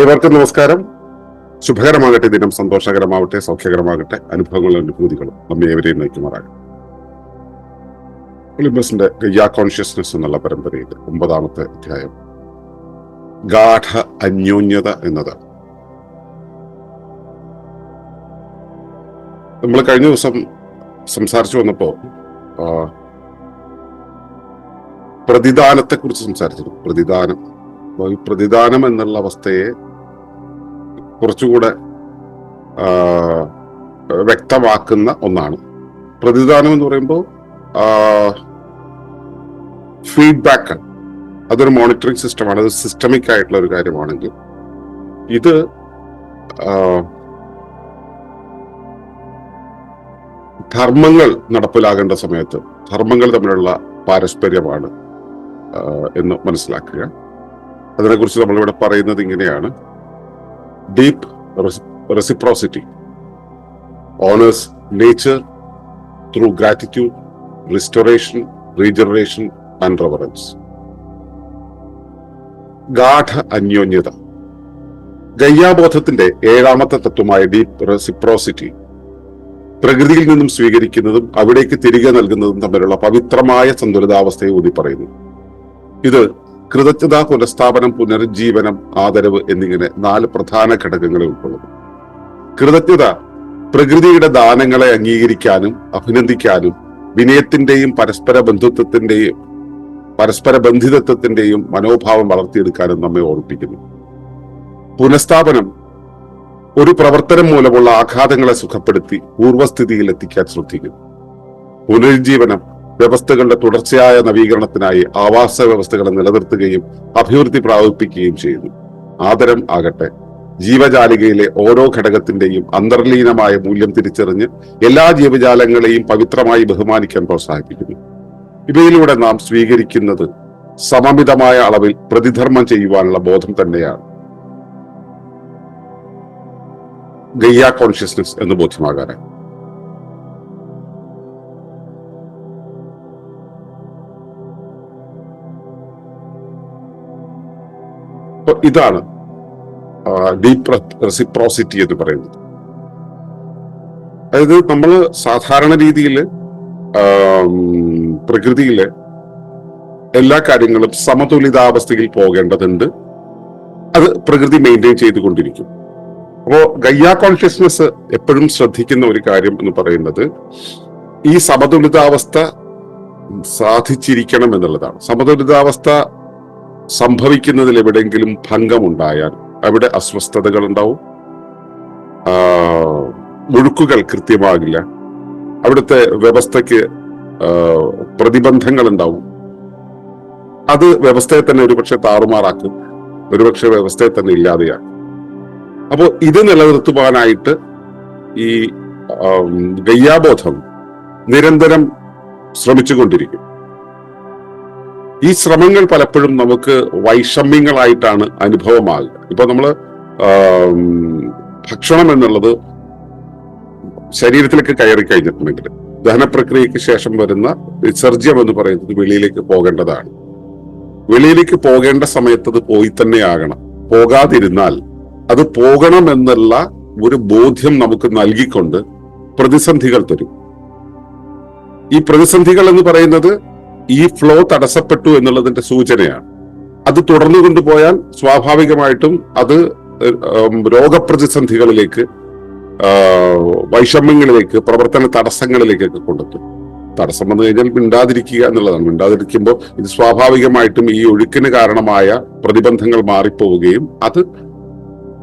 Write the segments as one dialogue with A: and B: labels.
A: ഏവർക്കും നമസ്കാരം. ശുഭകരമാകട്ടെ ദിനം സന്തോഷകരമാവട്ടെ സൗഖ്യകരമാകട്ടെ അനുഭവങ്ങളും അനുഭൂതികളും നമ്മെ ഏവരെയും നയിക്കുമാറാകട്ടെ. ഒളിമ്പസിന്റെ ഗയ്യ കോൺഷ്യസ്നെസ് എന്നുള്ള പരമ്പരയിൽ ഒമ്പതാമത്തെ അധ്യായം. ഗാഠ അന്യോന്യത എന്നത് നമ്മൾ കഴിഞ്ഞ ദിവസം സംസാരിച്ചു വന്നപ്പോ പ്രതിദാനത്തെ കുറിച്ച് സംസാരിച്ചിരുന്നു. പ്രതിദാനം പ്രതിദാനം എന്നുള്ള അവസ്ഥയെ കുറച്ചുകൂടെ വ്യക്തമാക്കുന്ന ഒന്നാണ്. പ്രതിദാനം എന്ന് പറയുമ്പോൾ ഫീഡ്ബാക്ക് അതൊരു മോണിറ്ററിംഗ് സിസ്റ്റമാണ് അത് സിസ്റ്റമിക് ആയിട്ടുള്ള ഒരു കാര്യമാണെങ്കിൽ. ഇത് ധർമ്മങ്ങൾ നടപ്പിലാകേണ്ട സമയത്ത് ധർമ്മങ്ങൾ തമ്മിലുള്ള പാരസ്പര്യമാണ് എന്ന് മനസ്സിലാക്കുക. അതിനെക്കുറിച്ച് നമ്മളിവിടെ പറയുന്നത് ഇങ്ങനെയാണ്. Deep reciprocity honours nature through gratitude restoration regeneration and reverence ഗാഠ അന്യോന്യത. ഗയ്യാബോധത്തിന്റെ ഏഴാമത്തെ തത്വമായ ഡീപ് റെസിപ്രോസിറ്റി പ്രകൃതിയിൽ നിന്നും സ്വീകരിക്കുന്നതും അവിടേക്ക് തിരികെ നൽകുന്നതും തമ്മിലുള്ള പവിത്രമായ സന്തുലിതാവസ്ഥയെ ഊതി പറയുന്നു ഇത് കൃതജ്ഞത പുനഃസ്ഥാപനം പുനരുജ്ജീവനം ആദരവ് എന്നിങ്ങനെ നാല് പ്രധാന ഘടകങ്ങളെ ഉൾക്കൊള്ളുന്നു. കൃതജ്ഞത പ്രകൃതിയുടെ ദാനങ്ങളെ അംഗീകരിക്കാനും അഭിനന്ദിക്കാനും വിനയത്തിന്റെയും പരസ്പര ബന്ധുത്വത്തിന്റെയും പരസ്പര ബന്ധിതത്വത്തിന്റെയും മനോഭാവം വളർത്തിയെടുക്കാനും നമ്മെ ഓർമ്മിപ്പിക്കുന്നു. പുനഃസ്ഥാപനം ഒരു പ്രവർത്തനം മൂലമുള്ള ആഘാതങ്ങളെ സുഖപ്പെടുത്തി പൂർവസ്ഥിതിയിൽ എത്തിക്കാൻ ശ്രദ്ധിക്കുന്നു. പുനരുജ്ജീവനം വ്യവസ്ഥകളുടെ തുടർച്ചയായ നവീകരണത്തിനായി ആവാസ വ്യവസ്ഥകളെ നിലനിർത്തുകയും അഭിവൃദ്ധി പ്രാപിപ്പിക്കുകയും ചെയ്യുന്നു. ആദരം ആകട്ടെ. ജീവജാലികയിലെ ഓരോ ഘടകത്തിന്റെയും അന്തർലീനമായ മൂല്യം തിരിച്ചറിഞ്ഞ് എല്ലാ ജീവജാലങ്ങളെയും പവിത്രമായി ബഹുമാനിക്കാൻ പ്രോത്സാഹിപ്പിക്കുന്നു. ഇവയിലൂടെ നാം സ്വീകരിക്കുന്നത് സമമിതമായ അളവിൽ പ്രതിധർമ്മം ചെയ്യുവാനുള്ള ബോധം തന്നെയാണ്. ഗയ്യ കോൺഷ്യസ്നസ് എന്ന് ബോധ്യമാകാനായി. അപ്പൊ ഇതാണ് ഡീപ് റെസിപ്രോസിറ്റി എന്ന് പറയുന്നത്. അതായത് നമ്മൾ സാധാരണ രീതിയിൽ പ്രകൃതിയിലെ എല്ലാ കാര്യങ്ങളും സമതുലിതാവസ്ഥയിൽ പോകേണ്ടതുണ്ട്. അത് പ്രകൃതി മെയിന്റെയിൻ ചെയ്തുകൊണ്ടിരിക്കും. അപ്പോ ഗയ്യ കോൺഷ്യസ്നെസ് എപ്പോഴും ശ്രദ്ധിക്കുന്ന ഒരു കാര്യം എന്ന് പറയുന്നത് ഈ സമതുലിതാവസ്ഥ സാധിച്ചിരിക്കണം എന്നുള്ളതാണ്. സമതുലിതാവസ്ഥ സംഭവിക്കുന്നതിൽ എവിടെയെങ്കിലും ഭംഗമുണ്ടായാൽ അവിടെ അസ്വസ്ഥതകൾ ഉണ്ടാവും മുഴുക്കുകൾ കൃത്യമാകില്ല. അവിടുത്തെ വ്യവസ്ഥയ്ക്ക് പ്രതിബന്ധങ്ങൾ ഉണ്ടാവും അത് വ്യവസ്ഥയെ തന്നെ ഒരുപക്ഷെ താറുമാറാക്കും. ഒരുപക്ഷെ വ്യവസ്ഥയെ തന്നെ ഇല്ലാതെയാക്കും. അപ്പോൾ ഇത് നിലനിർത്തുവാനായിട്ട് ഈ ഗയ്യാബോധം നിരന്തരം ശ്രമിച്ചുകൊണ്ടിരിക്കും. ഈ ശ്രമങ്ങൾ പലപ്പോഴും നമുക്ക് വൈഷമ്യങ്ങളായിട്ടാണ് അനുഭവമാകുക. ഇപ്പൊ നമ്മൾ ഭക്ഷണം എന്നുള്ളത് ശരീരത്തിലേക്ക് കയറി കഴിഞ്ഞിട്ടുണ്ടെങ്കിൽ ദഹനപ്രക്രിയക്ക് ശേഷം വരുന്ന വിസർജ്യം എന്ന് പറയുന്നത് വെളിയിലേക്ക് പോകേണ്ടതാണ്. വെളിയിലേക്ക് പോകേണ്ട സമയത്ത് അത് പോയി തന്നെ ആകണം. പോകാതിരുന്നാൽ അത് പോകണം എന്നുള്ള ഒരു ബോധ്യം നമുക്ക് നൽകിക്കൊണ്ട് പ്രതിസന്ധികൾ തരും. ഈ പ്രതിസന്ധികൾ എന്ന് പറയുന്നത് ഈ ഫ്ലോ തടസ്സപ്പെട്ടു എന്നുള്ളതിന്റെ സൂചനയാണ്. അത് തുടർന്നു കൊണ്ടുപോയാൽ സ്വാഭാവികമായിട്ടും അത് രോഗപ്രതിസന്ധികളിലേക്ക് വൈഷമ്യങ്ങളിലേക്ക് പ്രവർത്തന തടസ്സങ്ങളിലേക്കൊക്കെ കൊണ്ടെത്തും. തടസ്സം വന്നു കഴിഞ്ഞാൽ മിണ്ടാതിരിക്കുക എന്നുള്ളതാണ്. മിണ്ടാതിരിക്കുമ്പോൾ ഇത് സ്വാഭാവികമായിട്ടും ഈ ഒഴുക്കിന് കാരണമായ പ്രതിബന്ധങ്ങൾ മാറിപ്പോവുകയും അത്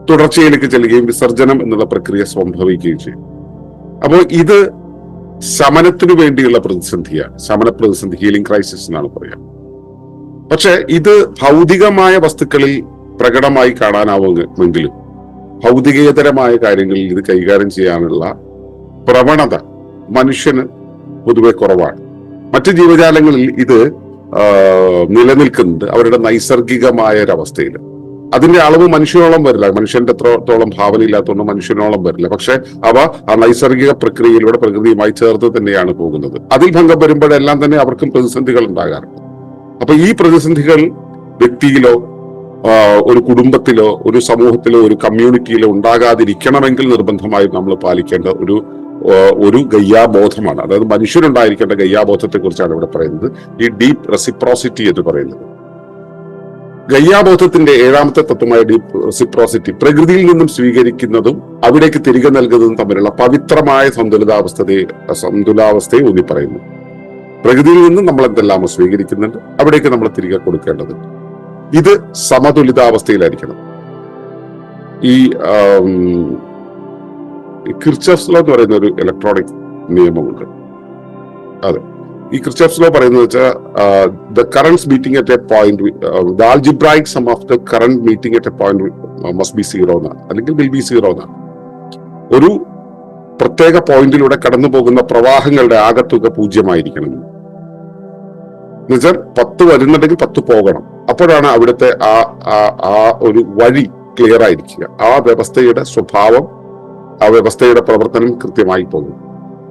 A: തുടർച്ചയിലേക്ക് ചെല്ലുകയും വിസർജനം എന്നുള്ള പ്രക്രിയ സംഭവിക്കുകയും ചെയ്യും. അപ്പോൾ ഇത് ശമനത്തിനു വേണ്ടിയുള്ള പ്രതിസന്ധിയാണ്. ശമന പ്രതിസന്ധി ഹീലിംഗ് ക്രൈസിസ് എന്നാണ് പറയാം. പക്ഷെ ഇത് ഭൗതികമായ വസ്തുക്കളിൽ പ്രകടമായി കാണാനാവുമെങ്കിലും ഭൗതികേതരമായ കാര്യങ്ങളിൽ ഇത് കൈകാര്യം ചെയ്യാനുള്ള പ്രവണത മനുഷ്യന് പൊതുവെ കുറവാണ്. മറ്റ് ജീവജാലങ്ങളിൽ ഇത് നിലനിൽക്കുന്നത് അവരുടെ നൈസർഗികമായ ഒരവസ്ഥയിൽ അതിന്റെ അളവ് മനുഷ്യനോളം വരില്ല. മനുഷ്യന്റെ എത്രത്തോളം ഭാവന ഇല്ലാത്തതുകൊണ്ട് മനുഷ്യനോളം വരില്ല. പക്ഷെ അവ ആ നൈസർഗിക പ്രക്രിയയിലൂടെ പ്രകൃതിയുമായി ചേർത്ത് തന്നെയാണ് പോകുന്നത്. അതിൽ ഭംഗം വരുമ്പോഴെല്ലാം തന്നെ അവർക്കും പ്രതിസന്ധികൾ ഉണ്ടാകാറുണ്ട്. അപ്പൊ ഈ പ്രതിസന്ധികൾ വ്യക്തിയിലോ ഒരു കുടുംബത്തിലോ ഒരു സമൂഹത്തിലോ ഒരു കമ്മ്യൂണിറ്റിയിലോ ഉണ്ടാകാതിരിക്കണമെങ്കിൽ നിർബന്ധമായും നമ്മൾ പാലിക്കേണ്ട ഒരു ഒരു ഗയ്യാബോധമാണ്. അതായത് മനുഷ്യരുണ്ടായിരിക്കേണ്ട ഗയ്യാബോധത്തെ കുറിച്ചാണ് ഇവിടെ പറയുന്നത്. ഈ ഡീപ് റെസിപ്രോസിറ്റി എന്ന് പറയുന്നത്. ഗയ്യാബോധത്തിന്റെ ഏഴാമത്തെ തത്വമായ ഡീപ് പ്രകൃതിയിൽ നിന്നും സ്വീകരിക്കുന്നതും അവിടേക്ക് തിരികെ നൽകുന്നതും തമ്മിലുള്ള പവിത്രമായ സന്തുലിതാവസ്ഥയെ സന്തുലാവസ്ഥയെ ഊന്നി പറയുന്നു പ്രകൃതിയിൽ നിന്നും നമ്മൾ എന്തെല്ലാമോ സ്വീകരിക്കുന്നുണ്ട് അവിടേക്ക് നമ്മൾ തിരികെ കൊടുക്കേണ്ടതുണ്ട് ഇത് സമതുലിതാവസ്ഥയിലായിരിക്കണം. ഈ കിർച്ചഫ്സ് ലോ എന്ന് പറയുന്ന ഒരു ഇലക്ട്രോണിക് നിയമമുണ്ട്. അതെ. ഈ ക്രിസ്റ്റഫ്സ് ലോ പറയുന്നത് വെച്ചാൽ the current meeting at a point the algebraic sum of the current meeting at a point must be zero എന്നാണ് അല്ലെങ്കിൽ വിൽ ബി സീറോ എന്നാണ് ഒരു പ്രത്യേക പോയിന്റിലൂടെ കടന്നു പോകുന്ന പ്രവാഹങ്ങളുടെ ആകത്തുക പൂജ്യമായിരിക്കണം. എന്നുവെച്ചാൽ പത്ത് വരുന്നുണ്ടെങ്കിൽ പത്ത് പോകണം. അപ്പോഴാണ് അവിടുത്തെ ആ- ആ ഒരു വഴി ക്ലിയർ ആയിരിക്കുക. ആ വ്യവസ്ഥയുടെ സ്വഭാവം ആ വ്യവസ്ഥയുടെ പ്രവർത്തനം കൃത്യമായി പോകും.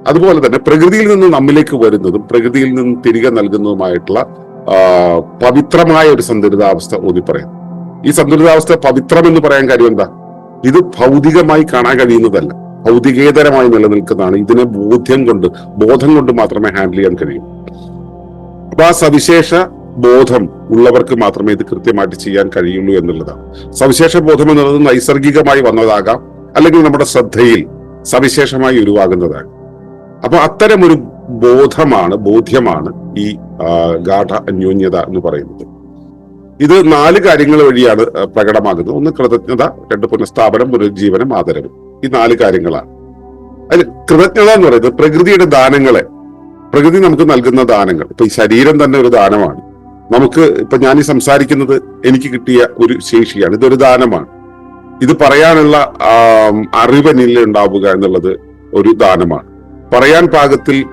A: അതുപോലെ തന്നെ പ്രകൃതിയിൽ നിന്ന് നമ്മിലേക്ക് വരുന്നതും പ്രകൃതിയിൽ നിന്ന് തിരികെ നൽകുന്നതുമായിട്ടുള്ള പവിത്രമായ ഒരു സന്തുലിതാവസ്ഥ ഊന്നി പറയാം. ഈ സന്തുലിതാവസ്ഥ പവിത്രം എന്ന് പറയാൻ കാര്യം എന്താ? ഇത് ഭൗതികമായി കാണാൻ കഴിയുന്നതല്ല. ഭൗതികേതരമായി നിലനിൽക്കുന്നതാണ്. ഇതിനെ ബോധ്യം കൊണ്ട് ബോധം കൊണ്ട് മാത്രമേ ഹാൻഡിൽ ചെയ്യാൻ കഴിയൂ. അപ്പൊ ആ സവിശേഷ ബോധം ഉള്ളവർക്ക് മാത്രമേ ഇത് കൃത്യമായിട്ട് ചെയ്യാൻ കഴിയുള്ളൂ എന്നുള്ളതാണ്. സവിശേഷ ബോധം എന്നുള്ളത് നൈസർഗികമായി വന്നതാകാം അല്ലെങ്കിൽ നമ്മുടെ ശ്രദ്ധയിൽ സവിശേഷമായി ഉരുവാകുന്നതാണ്. അപ്പൊ ഒരു ബോധമാണ് ബോധ്യമാണ് ഈ ഗാഠ അന്യോന്യത എന്ന് പറയുന്നത്. ഇത് നാല് കാര്യങ്ങൾ വഴിയാണ് പ്രകടമാകുന്നത്. ഒന്ന് കൃതജ്ഞത രണ്ട് പുനഃസ്ഥാപനം പുനരുജ്ജീവനം ആദരവ്. ഈ നാല് കാര്യങ്ങളാണ്. അതിൽ കൃതജ്ഞത എന്ന് പറയുന്നത് പ്രകൃതിയുടെ ദാനങ്ങളെ പ്രകൃതി നമുക്ക് നൽകുന്ന ദാനങ്ങൾ. ഇപ്പൊ ഈ ശരീരം തന്നെ ഒരു ദാനമാണ്. നമുക്ക് ഇപ്പൊ ഞാൻ ഈ സംസാരിക്കുന്നത് എനിക്ക് കിട്ടിയ ഒരു ശേഷിയാണ്. ഇതൊരു ദാനമാണ്. ഇത് പറയാനുള്ള അറിവനിൽ ഉണ്ടാവുക എന്നുള്ളത് ഒരു ദാനമാണ്. പറയാൻ പാകത്തിൽ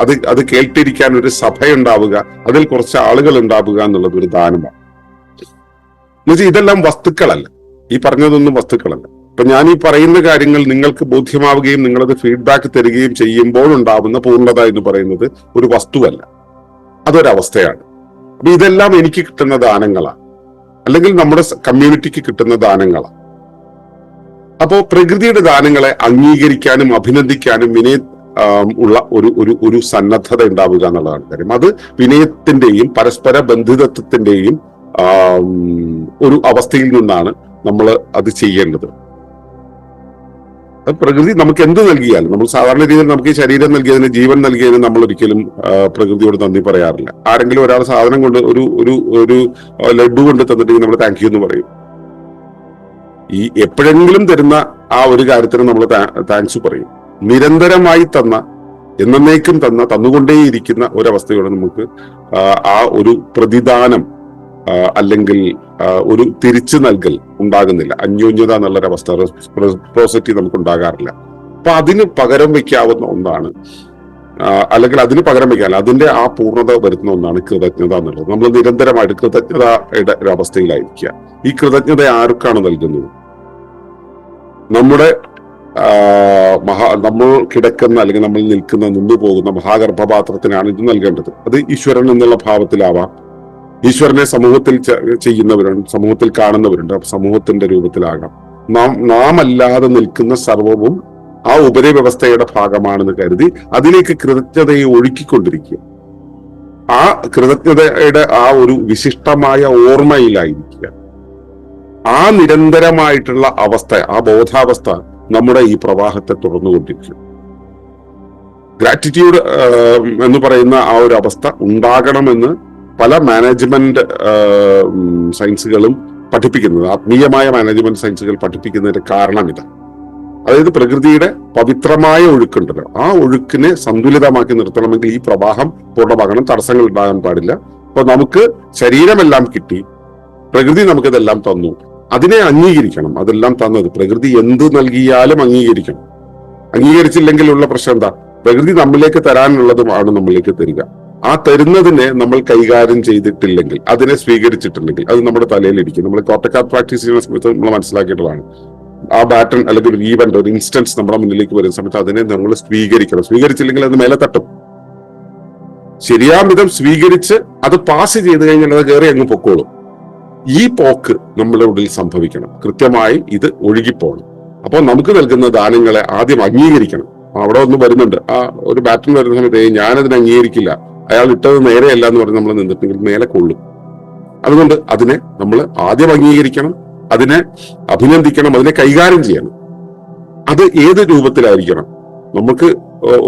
A: അത് അത് കേട്ടിരിക്കാൻ ഒരു സഭയുണ്ടാവുക അതിൽ കുറച്ച് ആളുകൾ ഉണ്ടാവുക എന്നുള്ളത് ഒരു ദാനമാണ്. എന്നുവെച്ചാൽ ഇതെല്ലാം വസ്തുക്കളല്ല. ഈ പറഞ്ഞതൊന്നും വസ്തുക്കളല്ല. അപ്പൊ ഞാൻ ഈ പറയുന്ന കാര്യങ്ങൾ നിങ്ങൾക്ക് ബോധ്യമാവുകയും നിങ്ങളത് ഫീഡ്ബാക്ക് തരികയും ചെയ്യുമ്പോൾ ഉണ്ടാവുന്ന പൂർണത എന്ന് പറയുന്നത് ഒരു വസ്തുവല്ല. അതൊരവസ്ഥയാണ്. അപ്പൊ ഇതെല്ലാം എനിക്ക് കിട്ടുന്ന ദാനങ്ങളാണ് അല്ലെങ്കിൽ നമ്മുടെ കമ്മ്യൂണിറ്റിക്ക് കിട്ടുന്ന ദാനങ്ങളാണ് അപ്പോ പ്രകൃതിയുടെ ദാനങ്ങളെ അംഗീകരിക്കാനും അഭിനന്ദിക്കാനും വിനയ ഉള്ള ഒരു ഒരു ഒരു സന്നദ്ധത ഉണ്ടാവുക എന്നുള്ളതാണ് കാര്യം. അത് വിനയത്തിന്റെയും പരസ്പര ബന്ധിതത്വത്തിന്റെയും ഒരു അവസ്ഥയിൽ നിന്നാണ് നമ്മൾ അത് ചെയ്യേണ്ടത്. പ്രകൃതി നമുക്ക് എന്ത് നൽകിയാലും നമ്മൾ സാധാരണ രീതിയിൽ നമുക്ക് ശരീരം നൽകിയതിന് ജീവൻ നൽകിയതിന് നമ്മൾ ഒരിക്കലും പ്രകൃതിയോട് നന്ദി പറയാറില്ല. ആരെങ്കിലും ഒരാൾ സാധനം കൊണ്ട് ഒരു ഒരു ഒരു ലഡു കൊണ്ട് തന്നിട്ടുണ്ടെങ്കിൽ നമ്മൾ താങ്ക് യു എന്ന് പറയും. ഈ എപ്പോഴെങ്കിലും തരുന്ന ആ ഒരു കാര്യത്തിന് നമ്മൾ താങ്ക്സ് പറയും. നിരന്തരമായി തന്ന എന്നേക്കും തന്ന തന്നുകൊണ്ടേയിരിക്കുന്ന ഒരവസ്ഥയോടെ നമുക്ക് ആ, ഒരു പ്രതിദാനം അല്ലെങ്കിൽ ഒരു തിരിച്ചു നൽകൽ ഉണ്ടാകുന്നില്ല. അന്യോന്യത എന്നുള്ളൊരവസ്ഥ റെസ്പ്രോസിറ്റി നമുക്ക് ഉണ്ടാകാറില്ല അപ്പൊ അതിന് പകരം വെക്കാവുന്ന ഒന്നാണ് അല്ലെങ്കിൽ അതിന് പകരം വെക്കാൻ അതിന്റെ ആ പൂർണത വരുത്തുന്ന ഒന്നാണ് കൃതജ്ഞത എന്നുള്ളത്. നമ്മൾ നിരന്തരമായിട്ട് കൃതജ്ഞതയുടെ ഒരു അവസ്ഥയിലായിരിക്കുക ഈ കൃതജ്ഞത ആർക്കാണ് നൽകുന്നത്? നമ്മുടെ മഹാ നമ്മൾ കിടക്കുന്ന അല്ലെങ്കിൽ നമ്മൾ നിൽക്കുന്ന നിന്നു പോകുന്ന മഹാഗർഭപാത്രത്തിനാണ് ഇത് നൽകേണ്ടത്. അത് ഈശ്വരൻ എന്നുള്ള ഭാവത്തിലാവാം. ഈശ്വരനെ സമൂഹത്തിൽ ചെയ്യുന്നവരുണ്ട് സമൂഹത്തിൽ കാണുന്നവരുണ്ട് സമൂഹത്തിന്റെ രൂപത്തിലാകാം. നാം നാം അല്ലാതെ നിൽക്കുന്ന സർവവും ആ ഉപരിവ്യവസ്ഥയുടെ ഭാഗമാണെന്ന് കരുതി അതിലേക്ക് കൃതജ്ഞതയെ ഒഴുക്കിക്കൊണ്ടിരിക്കുക. ആ കൃതജ്ഞതയുടെ ആ ഒരു വിശിഷ്ടമായ ഓർമ്മയിലായിരിക്കുക. ആ നിരന്തരമായിട്ടുള്ള അവസ്ഥ ആ ബോധാവസ്ഥ നമ്മുടെ ഈ പ്രവാഹത്തെ തുടർന്നുകൊണ്ടിരിക്കും ഗ്രാറ്റിറ്റ്യൂഡ് എന്ന് പറയുന്ന ആ ഒരു അവസ്ഥ ഉണ്ടാകണമെന്ന് പല മാനേജ്മെന്റ് സയൻസുകളും പഠിപ്പിക്കുന്നത് ആത്മീയമായ മാനേജ്മെന്റ് സയൻസുകൾ പഠിപ്പിക്കുന്നതിന്റെ കാരണം ഇതാ അതായത് പ്രകൃതിയുടെ പവിത്രമായ ഒഴുക്കുണ്ടല്ലോ. ആ ഒഴുക്കിനെ സന്തുലിതമാക്കി നിർത്തണമെങ്കിൽ ഈ പ്രവാഹം പൂർണമാകണം തടസ്സങ്ങൾ ഉണ്ടാകാൻ പാടില്ല. അപ്പൊ നമുക്ക് ശരീരമെല്ലാം കിട്ടി പ്രകൃതി നമുക്കിതെല്ലാം തന്നു. അതിനെ അംഗീകരിക്കണം. അതെല്ലാം തന്നത് പ്രകൃതി എന്ത് നൽകിയാലും അംഗീകരിക്കണം. അംഗീകരിച്ചില്ലെങ്കിൽ ഉള്ള പ്രശ്നം എന്താ? പ്രകൃതി നമ്മിലേക്ക് തരാനുള്ളതുമാണ് നമ്മളിലേക്ക് തരിക. ആ തരുന്നതിനെ നമ്മൾ കൈകാര്യം ചെയ്തിട്ടില്ലെങ്കിൽ അതിനെ സ്വീകരിച്ചിട്ടുണ്ടെങ്കിൽ അത് നമ്മുടെ തലയിലിരിക്കും നമ്മൾ കോട്ടക്കാർ പ്രാക്ടീസ് ചെയ്യുന്ന സമയത്ത് നമ്മൾ മനസ്സിലാക്കിയിട്ടുള്ളതാണ് ആ ബാറ്റൺ അല്ലെങ്കിൽ ഒരു ഈവന്റ് ഒരു ഇൻസ്റ്റൻസ് നമ്മുടെ മുന്നിലേക്ക് വരുന്ന സമയത്ത് അതിനെ നമ്മൾ സ്വീകരിക്കണം. സ്വീകരിച്ചില്ലെങ്കിൽ അത് മേലെ തട്ടും. ശരിയാം വിധം സ്വീകരിച്ച് അത് പാസ് ചെയ്ത് കഴിഞ്ഞാൽ അത് കയറി അങ്ങ് പൊക്കോളും. ഈ പോക്ക് നമ്മുടെ ഉള്ളിൽ സംഭവിക്കണം. കൃത്യമായി ഇത് ഒഴുകിപ്പോകണം അപ്പോൾ നമുക്ക് നൽകുന്ന ദാനങ്ങളെ ആദ്യം അംഗീകരിക്കണം. അവിടെ ഒന്ന് വരുന്നുണ്ട്. ആ ഒരു ബാറ്റൺ വരുന്ന സമയത്ത് "ഏയ് ഞാനതിനെ അംഗീകരിക്കില്ല. അയാൾ ഇട്ടത് നേരെയല്ല എന്ന് പറഞ്ഞ് നമ്മൾ നിന്നിട്ടുണ്ടെങ്കിൽ മേലെ കൊള്ളും. അതുകൊണ്ട് അതിനെ നമ്മൾ ആദ്യം അംഗീകരിക്കണം അതിനെ അഭിനന്ദിക്കണം അതിനെ കൈകാര്യം ചെയ്യണം. അത് ഏത് രൂപത്തിലായിരിക്കണം? നമുക്ക്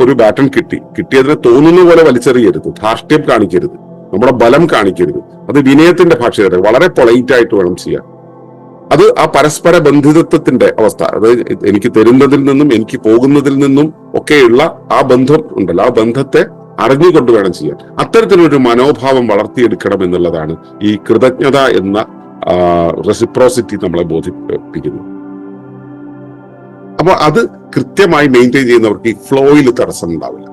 A: ഒരു ബാറ്റൺ കിട്ടി. കിട്ടിയതിനെ തോന്നുന്ന പോലെ വലിച്ചെറിയരുത്. ധാർഷ്ട്യം കാണിക്കരുത്. നമ്മുടെ ബലം കാണിക്കരുത്. അത് വിനയത്തിന്റെ ഭാഷയുടെ വളരെ പൊളൈറ്റ് ആയിട്ട് വേണം ചെയ്യാൻ. അത് ആ പരസ്പര ബന്ധിതത്വത്തിന്റെ അവസ്ഥ. അതായത് എനിക്ക് തരുന്നതിൽ നിന്നും എനിക്ക് പോകുന്നതിൽ നിന്നും ഒക്കെയുള്ള ആ ബന്ധം ഉണ്ടല്ലോ. ആ ബന്ധത്തെ അറിഞ്ഞുകൊണ്ട് വേണം ചെയ്യാൻ. അത്തരത്തിലൊരു മനോഭാവം വളർത്തിയെടുക്കണം എന്നുള്ളതാണ് ഈ കൃതജ്ഞത എന്ന റെസിപ്രോസിറ്റി നമ്മളെ ബോധിപ്പിക്കുന്നത് അപ്പൊ അത് കൃത്യമായി മെയിന്റെയിൻ ചെയ്യുന്നവർക്ക് ഈ ഫ്ലോയിൽ തടസ്സം ഉണ്ടാവില്ല.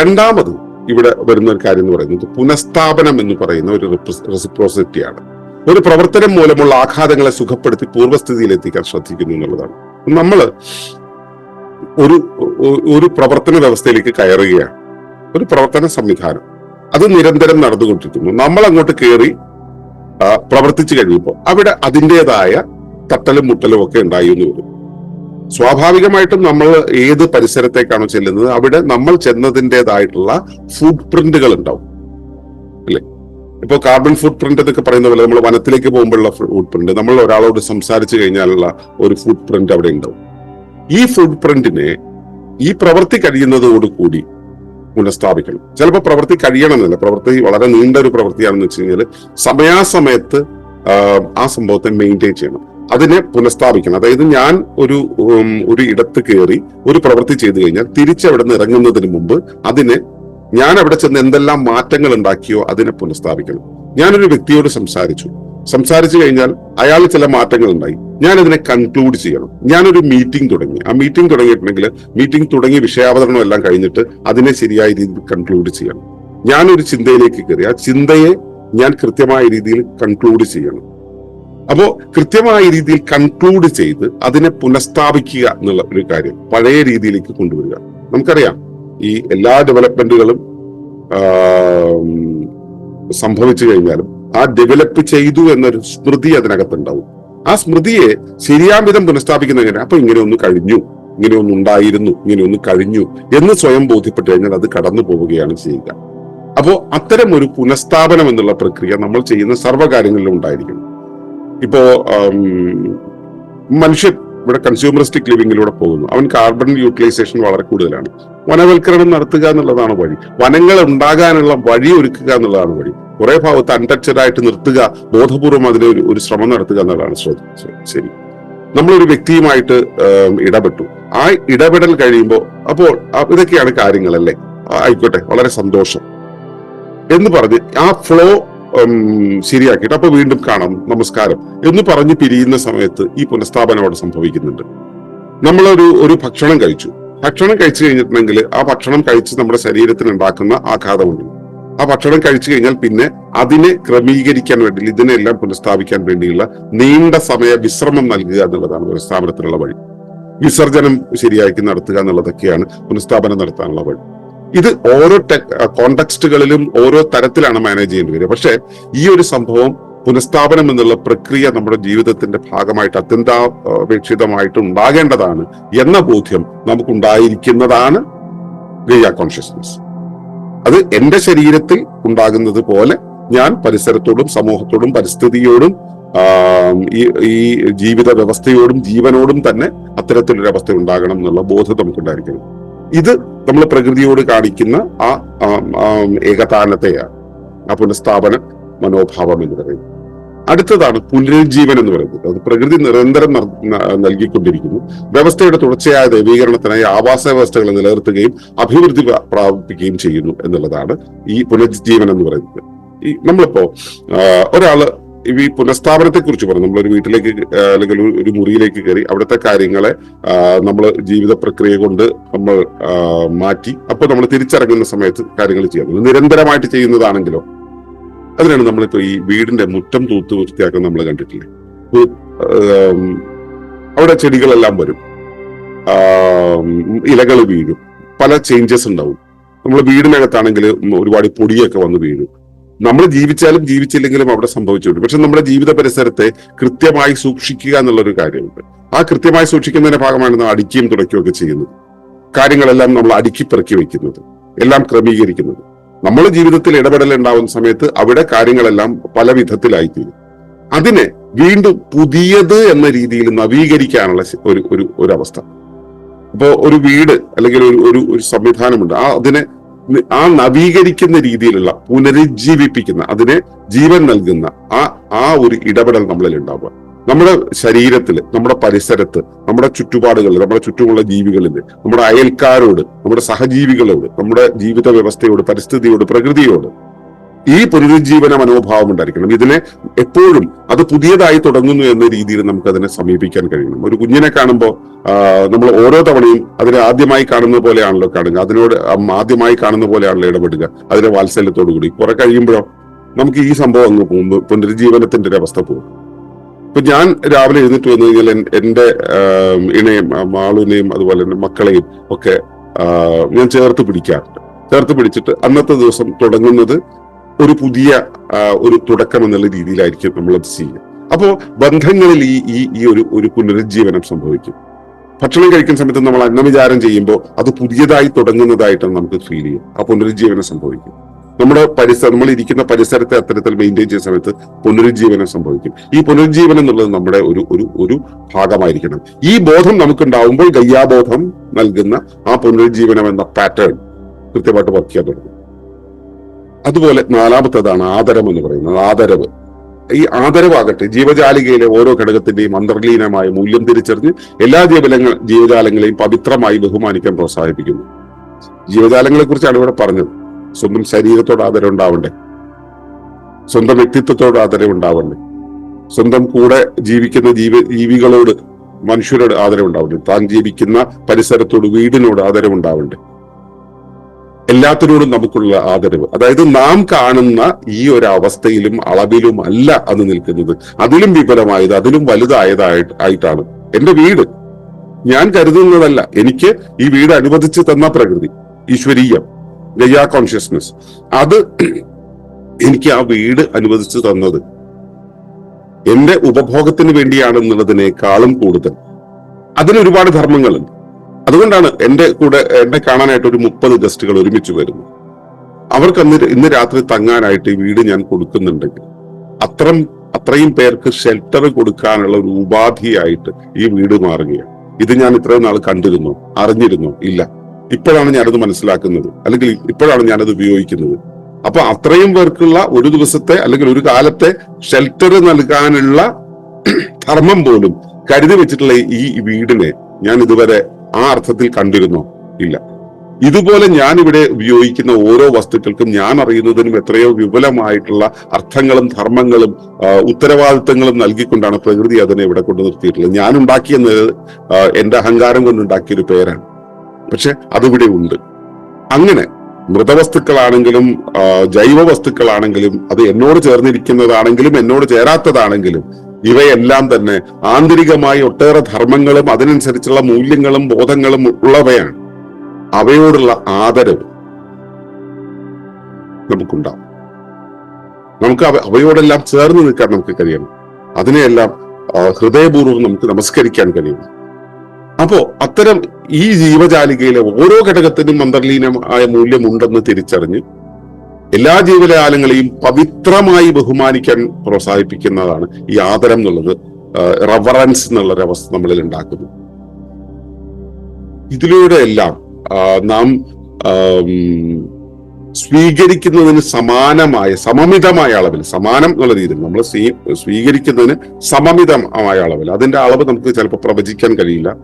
A: രണ്ടാമത് ഇവിടെ വരുന്ന ഒരു കാര്യം എന്ന് പറയുന്നത് പുനഃസ്ഥാപനം എന്ന് പറയുന്ന ഒരു റെസിപ്രോസിറ്റിയാണ് ഒരു പ്രവർത്തനം മൂലമുള്ള ആഘാതങ്ങളെ സുഖപ്പെടുത്തി പൂർവസ്ഥിതിയിൽ എത്തിക്കാൻ ശ്രദ്ധിക്കുന്നു എന്നുള്ളതാണ്. നമ്മൾ ഒരു ഒരു പ്രവർത്തന വ്യവസ്ഥയിലേക്ക് കയറുകയാണ്. ഒരു പ്രവർത്തന സംവിധാനം. അത് നിരന്തരം നടന്നുകൊണ്ടിരിക്കുന്നു. നമ്മൾ അങ്ങോട്ട് കയറി പ്രവർത്തിച്ചു കഴിയുമ്പോൾ അവിടെ അതിന്റെതായ തട്ടലും മുട്ടലും ഒക്കെ ഉണ്ടായി എന്ന് വരും. സ്വാഭാവികമായിട്ടും നമ്മൾ ഏത് പരിസരത്തേക്കാണോ ചെല്ലുന്നത് അവിടെ നമ്മൾ ചെന്നതിന്റെതായിട്ടുള്ള ഫുഡ് പ്രിന്റുകൾ ഉണ്ടാവും. അല്ലെ? ഇപ്പൊ കാർബൺ ഫുഡ് പ്രിന്റ് എന്നൊക്കെ പറയുന്ന പോലെ നമ്മൾ വനത്തിലേക്ക് പോകുമ്പോഴുള്ള ഫുഡ് പ്രിന്റ് നമ്മൾ ഒരാളോട് സംസാരിച്ചു കഴിഞ്ഞാലുള്ള ഒരു ഫുഡ് പ്രിന്റ് അവിടെ ഉണ്ടാവും. ഈ ഫുഡ് പ്രിന്റിനെ ഈ പ്രവൃത്തി കഴിയുന്നതോടുകൂടി പുനഃസ്ഥാപിക്കണം. ചിലപ്പോൾ പ്രവൃത്തി കഴിയണമെന്നില്ല പ്രവൃത്തി വളരെ നീണ്ട ഒരു പ്രവൃത്തിയാണെന്ന് വെച്ച് കഴിഞ്ഞാൽ സമയാസമയത്ത് ആ, സംഭവത്തെ മെയിന്റെയിൻ ചെയ്യണം. അതിനെ പുനഃസ്ഥാപിക്കണം. അതായത് ഞാൻ ഒരു ഒരു ഇടത്ത് കയറി ഒരു പ്രവൃത്തി ചെയ്തു കഴിഞ്ഞാൽ തിരിച്ചവിടെ നിന്ന് ഇറങ്ങുന്നതിന് മുമ്പ് അതിനെ ഞാൻ അവിടെ ചെന്ന് എന്തെല്ലാം മാറ്റങ്ങൾ ഉണ്ടാക്കിയോ അതിനെ പുനഃസ്ഥാപിക്കണം. ഞാനൊരു വ്യക്തിയോട് സംസാരിച്ചു. സംസാരിച്ചു കഴിഞ്ഞാൽ അയാൾ ചില മാറ്റങ്ങൾ ഉണ്ടായി. ഞാൻ അതിനെ കൺക്ലൂഡ് ചെയ്യണം. ഞാനൊരു മീറ്റിംഗ് തുടങ്ങി. ആ മീറ്റിംഗ് തുടങ്ങിയിട്ടുണ്ടെങ്കിൽ മീറ്റിംഗ് തുടങ്ങി വിഷയാവതരണം എല്ലാം കഴിഞ്ഞിട്ട് അതിനെ ശരിയായ രീതിയിൽ കൺക്ലൂഡ് ചെയ്യണം. ഞാനൊരു ചിന്തയിലേക്ക് കയറി. ആ ചിന്തയെ ഞാൻ കൃത്യമായ രീതിയിൽ കൺക്ലൂഡ് ചെയ്യണം. അപ്പോ കൃത്യമായ രീതിയിൽ കൺക്ലൂഡ് ചെയ്ത് അതിനെ പുനഃസ്ഥാപിക്കുക എന്നുള്ള ഒരു കാര്യം പഴയ രീതിയിലേക്ക് കൊണ്ടുവരിക. നമുക്കറിയാം ഈ എല്ലാ ഡെവലപ്മെന്റുകളും സംഭവിച്ചു കഴിഞ്ഞാലും ആ ഡെവലപ്പ് ചെയ്തു എന്നൊരു സ്മൃതി അതിനകത്തുണ്ടാവും. ആ സ്മൃതിയെ ശരിയാം വിധം പുനഃസ്ഥാപിക്കുന്ന എങ്ങനെ അപ്പൊ ഇങ്ങനെ ഒന്ന് കഴിഞ്ഞു ഇങ്ങനെ ഒന്ന് ഉണ്ടായിരുന്നു ഇങ്ങനെ ഒന്ന് കഴിഞ്ഞു എന്ന് സ്വയം ബോധ്യപ്പെട്ട് കഴിഞ്ഞാൽ അത് കടന്നു പോവുകയാണ് ചെയ്യുക. അപ്പോ അത്തരം ഒരു പുനഃസ്ഥാപനം എന്നുള്ള പ്രക്രിയ നമ്മൾ ചെയ്യുന്ന സർവകാര്യങ്ങളിലും ഉണ്ടായിരിക്കണം. ഇപ്പോ മനുഷ്യൻ ഇവിടെ കൺസ്യൂമറിസ്റ്റിക് ലിവിങ്ങിലൂടെ പോകുന്നു. അവൻ കാർബൺ യൂട്ടിലൈസേഷൻ വളരെ കൂടുതലാണ്. വനവൽക്കരണം നടത്തുക എന്നുള്ളതാണ് വഴി. വനങ്ങൾ ഉണ്ടാകാനുള്ള വഴി ഒരുക്കുക എന്നുള്ളതാണ് വഴി. കുറെ ഭാഗത്ത് അൺടച്ചഡ് ആയിട്ട് നിർത്തുക ബോധപൂർവം അതിന് ഒരു ഒരു ശ്രമം നടത്തുക എന്നുള്ളതാണ് ശരി നമ്മളൊരു വ്യക്തിയുമായിട്ട് ഇടപെട്ടു. ആ ഇടപെടൽ കഴിയുമ്പോൾ അപ്പോൾ ഇതൊക്കെയാണ് കാര്യങ്ങളല്ലേ? ആയിക്കോട്ടെ വളരെ സന്തോഷം. എന്ന് പറഞ്ഞ് ആ ഫ്ലോ ശരിയാക്കിയിട്ട് അപ്പൊ വീണ്ടും കാണാം. നമസ്കാരം. എന്ന് പറഞ്ഞ് പിരിയുന്ന സമയത്ത് ഈ പുനഃസ്ഥാപനം അവിടെ സംഭവിക്കുന്നുണ്ട്. നമ്മളൊരു ഒരു ഭക്ഷണം കഴിച്ചു. ഭക്ഷണം കഴിച്ചു കഴിഞ്ഞിട്ടുണ്ടെങ്കിൽ ആ ഭക്ഷണം കഴിച്ച് നമ്മുടെ ശരീരത്തിന് ഉണ്ടാക്കുന്ന ആഘാതമുണ്ട്. ആ ഭക്ഷണം കഴിച്ചു കഴിഞ്ഞാൽ പിന്നെ അതിനെ ക്രമീകരിക്കാൻ വേണ്ടി ഇതിനെല്ലാം പുനഃസ്ഥാപിക്കാൻ വേണ്ടിയുള്ള നീണ്ട സമയ വിശ്രമം നൽകുക എന്നുള്ളതാണ് പുനഃസ്ഥാപനത്തിനുള്ള വഴി. വിസർജനം ശരിയാക്കി നടത്തുക എന്നുള്ളതൊക്കെയാണ് പുനഃസ്ഥാപനം നടത്താനുള്ള വഴി. ഇത് ഓരോ കോണ്ടക്സ്റ്റുകളിലും ഓരോ തരത്തിലാണ് മാനേജ് ചെയ്യേണ്ടി വരിക. പക്ഷെ ഈ ഒരു സംഭവം പുനഃസ്ഥാപനം എന്നുള്ള പ്രക്രിയ നമ്മുടെ ജീവിതത്തിന്റെ ഭാഗമായിട്ട് അത്യന്താപേക്ഷിതമായിട്ട് ഉണ്ടാകേണ്ടതാണ് എന്ന ബോധ്യം നമുക്കുണ്ടായിരിക്കുന്നതാണ് ഗയ കോൺഷ്യസ്നസ് അത് എന്റെ ശരീരത്തിൽ ഉണ്ടാകുന്നത് പോലെ ഞാൻ പരിസരത്തോടും സമൂഹത്തോടും പരിസ്ഥിതിയോടും ഈ ഈ ജീവിത വ്യവസ്ഥയോടും ജീവനോടും തന്നെ അത്തരത്തിലൊരു അവസ്ഥ ഉണ്ടാകണം എന്നുള്ള ബോധം നമുക്കുണ്ടായിരിക്കണം. ഇത് നമ്മൾ പ്രകൃതിയോട് കാണിക്കുന്ന ആ ഏകതാനതയാണ്. ആം, പുനഃസ്ഥാപന മനോഭാവം എന്ന് പറയുന്നത്. അടുത്തതാണ് പുനരുജ്ജീവൻ എന്ന് പറയുന്നത്. അത് പ്രകൃതി നിരന്തരം നൽകിക്കൊണ്ടിരിക്കുന്നു. വ്യവസ്ഥയുടെ തുടർച്ചയായ ദൈവീകരണത്തിനായി ആവാസ വ്യവസ്ഥകൾ നിലനിർത്തുകയും അഭിവൃദ്ധി പ്ര- പ്രാപിക്കുകയും ചെയ്യുന്നു എന്നുള്ളതാണ് ഈ പുനരുജ്ജീവൻ എന്ന് പറയുന്നത്. ഈ നമ്മളിപ്പോ ഒരാൾ ഈ പുനഃസ്ഥാപനത്തെ കുറിച്ച് പറഞ്ഞു. നമ്മളൊരു വീട്ടിലേക്ക് അല്ലെങ്കിൽ ഒരു- മുറിയിലേക്ക് കയറി അവിടുത്തെ കാര്യങ്ങളെ നമ്മൾ ജീവിത പ്രക്രിയ കൊണ്ട് നമ്മൾ മാറ്റി. അപ്പൊ നമ്മൾ തിരിച്ചിറങ്ങുന്ന സമയത്ത് കാര്യങ്ങൾ ചെയ്യാം. നിരന്തരമായിട്ട് ചെയ്യുന്നതാണെങ്കിലോ അതിനാണ് നമ്മളിപ്പോ ഈ വീടിന്റെ മുറ്റം തൂത്ത് വൃത്തിയാക്കാൻ നമ്മൾ കണ്ടിട്ടില്ലേ? അവിടെ ചെടികളെല്ലാം വരും. ഇലകൾ വീഴും. പല ചേഞ്ചസ് ഉണ്ടാവും. നമ്മൾ വീടിനകത്താണെങ്കിൽ ഒരുപാട് പൊടിയൊക്കെ വന്ന് വീഴും. നമ്മൾ ജീവിച്ചാലും ജീവിച്ചില്ലെങ്കിലും അവിടെ സംഭവിച്ചുകൊണ്ട് പക്ഷെ നമ്മുടെ ജീവിത പരിസരത്തെ കൃത്യമായി സൂക്ഷിക്കുക എന്നുള്ളൊരു കാര്യമുണ്ട്. ആ കൃത്യമായി സൂക്ഷിക്കുന്നതിന്റെ ഭാഗമാണ് നമ്മൾ അടുക്കിയും തുടയ്ക്കുകയും ഒക്കെ ചെയ്യുന്നത്. കാര്യങ്ങളെല്ലാം നമ്മൾ അടുക്കി പെറുക്കി വെക്കുന്നത് എല്ലാം ക്രമീകരിക്കുന്നത്. നമ്മൾ ജീവിതത്തിൽ ഇടപെടൽ ഉണ്ടാവുന്ന സമയത്ത് അവിടെ കാര്യങ്ങളെല്ലാം പല വിധത്തിലായിത്തീരും. അതിനെ വീണ്ടും പുതിയത് എന്ന രീതിയിൽ നവീകരിക്കാനുള്ള ഒരു ഒരു അവസ്ഥ. ഇപ്പോ ഒരു വീട് അല്ലെങ്കിൽ ഒരു ഒരു സംവിധാനമുണ്ട്. ആ അതിനെ ആ നവീകരിക്കുന്ന രീതിയിലുള്ള പുനരുജ്ജീവിപ്പിക്കുന്ന അതിനെ ജീവൻ നൽകുന്ന ആ ആ ഒരു ഇടപെടൽ നമ്മളിൽ ഉണ്ടാവുക. നമ്മുടെ ശരീരത്തിൽ നമ്മുടെ പരിസരത്ത് നമ്മുടെ ചുറ്റുപാടുകളിൽ നമ്മുടെ ചുറ്റുമുള്ള ജീവികളിൽ നമ്മുടെ അയൽക്കാരോട് നമ്മുടെ സഹജീവികളോട് നമ്മുടെ ജീവിത വ്യവസ്ഥയോട് പരിസ്ഥിതിയോട് പ്രകൃതിയോട് ഈ പുനരുജ്ജീവന മനോഭാവം ഉണ്ടായിരിക്കണം. ഇതിനെ എപ്പോഴും അത് പുതിയതായി തുടങ്ങുന്നു എന്ന രീതിയിൽ നമുക്ക് അതിനെ സമീപിക്കാൻ കഴിയണം. ഒരു കുഞ്ഞിനെ കാണുമ്പോൾ നമ്മൾ ഓരോ തവണയും അതിനെ ആദ്യമായി കാണുന്ന പോലെയാണല്ലോ കാണുക. അതിനോട് ആദ്യമായി കാണുന്ന പോലെയാണല്ലോ ഇടപെടുക. അതിന്റെ വാത്സല്യത്തോടു കൂടി. കുറെ കഴിയുമ്പോഴോ നമുക്ക് ഈ സംഭവം അങ്ങ് പോകുമ്പോൾ പുനരുജ്ജീവനത്തിന്റെ ഒരു അവസ്ഥ പോകും. ഇപ്പൊ ഞാൻ രാവിലെ എഴുന്നേറ്റ് വന്നു കഴിഞ്ഞാൽ എന്റെ ഇണയും മാളുവിനെയും അതുപോലെ തന്നെ മക്കളെയും ഒക്കെ ഞാൻ ചേർത്ത് പിടിക്കാറുണ്ട്. ചേർത്ത് പിടിച്ചിട്ട് അന്നത്തെ ദിവസം തുടങ്ങുന്നത് ഒരു പുതിയ ഒരു തുടക്കം എന്നുള്ള രീതിയിലായിരിക്കും നമ്മൾ അത് ചെയ്യുക. അപ്പോ ബന്ധങ്ങളിൽ ഈ ഈ ഈ ഒരു ഒരു പുനരുജ്ജീവനം സംഭവിക്കും. ഭക്ഷണം കഴിക്കുന്ന സമയത്ത് നമ്മൾ അന്നവിചാരം ചെയ്യുമ്പോൾ അത് പുതിയതായി തുടങ്ങുന്നതായിട്ടാണ് നമുക്ക് ഫീൽ ചെയ്യും ആ പുനരുജ്ജീവനം സംഭവിക്കും. നമ്മുടെ പരിസരം നമ്മൾ ഇരിക്കുന്ന പരിസരത്തെ അത്തരത്തിൽ മെയിന്റെയിൻ ചെയ്യുന്ന സമയത്ത് പുനരുജ്ജീവനം സംഭവിക്കും. ഈ പുനരുജ്ജീവനം എന്നുള്ളത് നമ്മുടെ ഒരു ഒരു ഒരു ഭാഗമായിരിക്കണം. ഈ ബോധം നമുക്കുണ്ടാവുമ്പോൾ ഗയ്യാബോധം നൽകുന്ന ആ പുനരുജ്ജീവനം എന്ന പാറ്റേൺ കൃത്യമായിട്ട് വർക്ക് ചെയ്യാൻ തുടങ്ങും. അതുപോലെ നാലാമത്തേതാണ് ആദരം എന്ന് പറയുന്നത്. ആദരവ്. ഈ ആദരവാകട്ടെ ജീവജാലികയിലെ ഓരോ ഘടകത്തിന്റെയും അന്തർലീനമായ മൂല്യം തിരിച്ചറിഞ്ഞ് എല്ലാ ജീവലങ്ങൾ ജീവജാലങ്ങളെയും പവിത്രമായി ബഹുമാനിക്കാൻ പ്രോത്സാഹിപ്പിക്കുന്നു. ജീവജാലങ്ങളെ കുറിച്ചാണ് ഇവിടെ പറഞ്ഞത്. സ്വന്തം ശരീരത്തോട് ആദരം ഉണ്ടാവണ്ടേ? സ്വന്തം വ്യക്തിത്വത്തോട് ആദരം ഉണ്ടാവണ്ടേ? സ്വന്തം കൂടെ ജീവിക്കുന്ന ജീവ ജീവികളോട് മനുഷ്യരോട് ആദരം ഉണ്ടാവണ്ടേ? താൻ ജീവിക്കുന്ന പരിസരത്തോട് വീടിനോട് ആദരം ഉണ്ടാവണ്ടേ? എല്ലാത്തിനോടും നമുക്കുള്ള ആദരവ്. അതായത് നാം കാണുന്ന ഈ ഒരു അവസ്ഥയിലും അളവിലും അല്ല അത് നിൽക്കുന്നത്. അതിലും വിപുലമായത് അതിലും വലുതായതായിട്ട് ആയിട്ടാണ് എന്റെ വീട്. ഞാൻ കരുതുന്നതല്ല. എനിക്ക് ഈ വീട് അനുവദിച്ചു തന്ന പ്രകൃതി ഈശ്വരീയം ഗയ്യ കോൺഷ്യസ്നസ് അത് എനിക്ക് ആ വീട് അനുവദിച്ചു തന്നത് എന്റെ ഉപഭോഗത്തിന് വേണ്ടിയാണെന്നുള്ളതിനേക്കാളും കൂടുതൽ. അതിന് ഒരുപാട് ധർമ്മങ്ങളുണ്ട്. അതുകൊണ്ടാണ് എന്റെ കൂടെ എന്നെ കാണാനായിട്ട് ഒരു മുപ്പത് ഗസ്റ്റുകൾ ഒരുമിച്ച് വരുന്നു അവർക്ക് അന്ന് ഇന്ന് രാത്രി തങ്ങാനായിട്ട് ഈ വീട് ഞാൻ കൊടുക്കുന്നുണ്ടെങ്കിൽ അത്രം അത്രയും പേർക്ക് ഷെൽട്ടർ കൊടുക്കാനുള്ള ഒരു ഉപാധിയായിട്ട് ഈ വീട് മാറുകയാണ്. ഇത് ഞാൻ ഇത്രയും നാൾ കണ്ടിരുന്നു? അറിഞ്ഞിരുന്നു? ഇല്ല. ഇപ്പോഴാണ് ഞാനത് മനസ്സിലാക്കുന്നത്. അല്ലെങ്കിൽ ഇപ്പോഴാണ് ഞാനത് ഉപയോഗിക്കുന്നത്. അപ്പൊ അത്രയും പേർക്കുള്ള ഒരു ദിവസത്തെ അല്ലെങ്കിൽ ഒരു കാലത്തെ ഷെൽട്ടർ നൽകാനുള്ള ധർമ്മം പോലും കരുതി വെച്ചിട്ടുള്ള ഈ വീടിനെ ഞാൻ ഇതുവരെ ആ അർത്ഥത്തിൽ കണ്ടിരുന്നോ? ഇല്ല. ഇതുപോലെ ഞാൻ ഇവിടെ ഉപയോഗിക്കുന്ന ഓരോ വസ്തുക്കൾക്കും ഞാൻ അറിയുന്നതിനും എത്രയോ വിപുലമായിട്ടുള്ള അർത്ഥങ്ങളും ധർമ്മങ്ങളും ഉത്തരവാദിത്തങ്ങളും നൽകിക്കൊണ്ടാണ് പ്രകൃതി അതിനെ ഇവിടെ കൊണ്ടു നിർത്തിയിട്ടുള്ളത്. ഞാൻ ഉണ്ടാക്കിയെന്നത് എന്റെ അഹങ്കാരം കൊണ്ടുണ്ടാക്കിയ ഒരു പേരാണ്. പക്ഷെ അതിവിടെ ഉണ്ട്. അങ്ങനെ മൃതവസ്തുക്കളാണെങ്കിലും ജൈവ വസ്തുക്കളാണെങ്കിലും അത് എന്നോട് ചേർന്നിരിക്കുന്നതാണെങ്കിലും എന്നോട് ചേരാത്തതാണെങ്കിലും ഇവയെല്ലാം തന്നെ ആന്തരികമായി ഒട്ടേറെ ധർമ്മങ്ങളും അതിനനുസരിച്ചുള്ള മൂല്യങ്ങളും ബോധങ്ങളും ഉള്ളവയാണ്. അവയോടുള്ള ആദരവ് നമുക്കുണ്ടാവും. നമുക്ക് അവ- അവയോടെല്ലാം ചേർന്ന് നിൽക്കാൻ നമുക്ക് കഴിയണം. അതിനെയെല്ലാം ഹൃദയപൂർവം നമുക്ക് നമസ്കരിക്കാൻ കഴിയണം. അപ്പോ അത്തരം ഈ ജീവജാലികയിലെ ഓരോ ഘടകത്തിനും അന്തർലീനമായ മൂല്യമുണ്ടെന്ന് തിരിച്ചറിഞ്ഞ് എല്ലാ ജീവജാലങ്ങളെയും പവിത്രമായി ബഹുമാനിക്കാൻ പ്രോത്സാഹിപ്പിക്കുന്നതാണ് ഈ ആദരം എന്നുള്ളത് റവറൻസ് എന്നുള്ള ഒരു അവസ്ഥ നമ്മളിൽ ഉണ്ടാക്കുന്നു. ഇതിലൂടെ എല്ലാം നാം സ്വീകരിക്കുന്നതിന് സമാനമായ സമമിതമായ അളവിൽ സമാനം എന്നുള്ള രീതിയിൽ നമ്മൾ സ്വീ- സ്വീകരിക്കുന്നതിന് സമമിതമായ അളവിൽ അതിന്റെ അളവ് നമുക്ക് ചിലപ്പോൾ പ്രവചിക്കാൻ കഴിയില്ല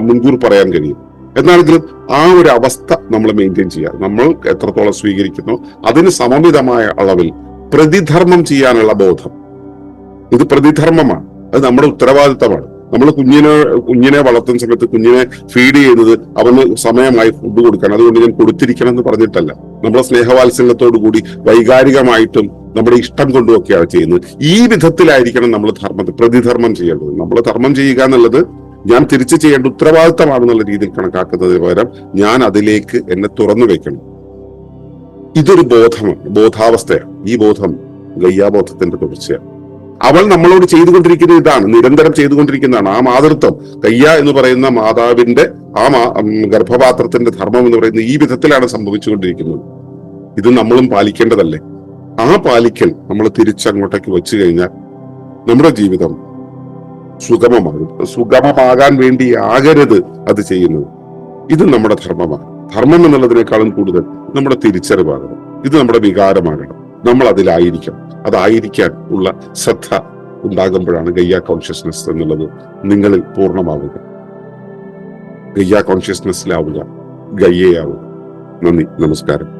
A: മുൻകൂർ പറയാൻ കഴിയും. എന്നാണെങ്കിലും ആ ഒരു അവസ്ഥ നമ്മൾ മെയിന്റെയിൻ ചെയ്യുക നമ്മൾ എത്രത്തോളം സ്വീകരിക്കുന്നു അതിന് സമമിതമായ അളവിൽ പ്രതിധർമ്മം ചെയ്യാനുള്ള ബോധം. ഇത് പ്രതിധർമ്മമാണ്. അത് നമ്മുടെ ഉത്തരവാദിത്തമാണ്. നമ്മൾ കുഞ്ഞിനെ കുഞ്ഞിനെ വളർത്തുന്ന സമയത്ത് കുഞ്ഞിനെ ഫീഡ് ചെയ്യുന്നത് അവന് സമയമായി ഫുഡ് കൊടുക്കണം. അതുകൊണ്ട് ഞാൻ കൊടുത്തിരിക്കണം എന്ന് പറഞ്ഞിട്ടല്ല. നമ്മളെ സ്നേഹവാത്സല്യത്തോടു കൂടി വൈകാരികമായിട്ടും നമ്മുടെ ഇഷ്ടം കൊണ്ടുമൊക്കെയാണ് ചെയ്യുന്നത്. ഈ വിധത്തിലായിരിക്കണം നമ്മൾ ധർമ്മത്തെ പ്രതിധർമ്മം ചെയ്യേണ്ടത്. നമ്മൾ ധർമ്മം ചെയ്യുക എന്നുള്ളത് ഞാൻ തിരിച്ചു ചെയ്യേണ്ട ഉത്തരവാദിത്തമാണെന്നുള്ള രീതിയിൽ കണക്കാക്കുന്നതിന് പകരം ഞാൻ അതിലേക്ക് എന്നെ തുറന്നു വെക്കണം ഇതൊരു ബോധമാണ് ബോധാവസ്ഥയാണ്. ഈ ബോധം ഗയ്യാബോധത്തിന്റെ തുടർച്ചയാണ്. അവൾ നമ്മളോട് ചെയ്തുകൊണ്ടിരിക്കുന്ന ഇതാണ് നിരന്തരം ചെയ്തുകൊണ്ടിരിക്കുന്നതാണ്. ആ മാതൃത്വം കയ്യ എന്ന് പറയുന്ന മാതാവിന്റെ ആ ഗർഭപാത്രത്തിന്റെ ധർമ്മം എന്ന് പറയുന്നത് ഈ വിധത്തിലാണ് സംഭവിച്ചുകൊണ്ടിരിക്കുന്നത്. ഇത് നമ്മളും പാലിക്കേണ്ടതല്ലേ? ആ പാലിക്കൽ നമ്മൾ തിരിച്ചങ്ങോട്ടേക്ക് വെച്ചു കഴിഞ്ഞാൽ നമ്മുടെ ജീവിതം സുഗമമാകും. സുഗമമാകാൻ വേണ്ടി ആകരുത് അത് ചെയ്യുന്നത്. ഇത് നമ്മുടെ ധർമ്മമാണ്. ധർമ്മം എന്നുള്ളതിനേക്കാളും കൂടുതൽ നമ്മുടെ തിരിച്ചറിവാകണം. ഇത് നമ്മുടെ വികാരമാകണം. നമ്മൾ അതിലായിരിക്കണം. അതായിരിക്കാൻ ഉള്ള ശ്രദ്ധ ഉണ്ടാകുമ്പോഴാണ് ഗയ്യ കോൺഷ്യസ്നെസ് എന്നുള്ളത് നിങ്ങളിൽ പൂർണമാവുക. ഗയ്യ കോൺഷ്യസ്നെസ്സിലാവുക ഗയ്യയാവുക നന്ദി. നമസ്കാരം.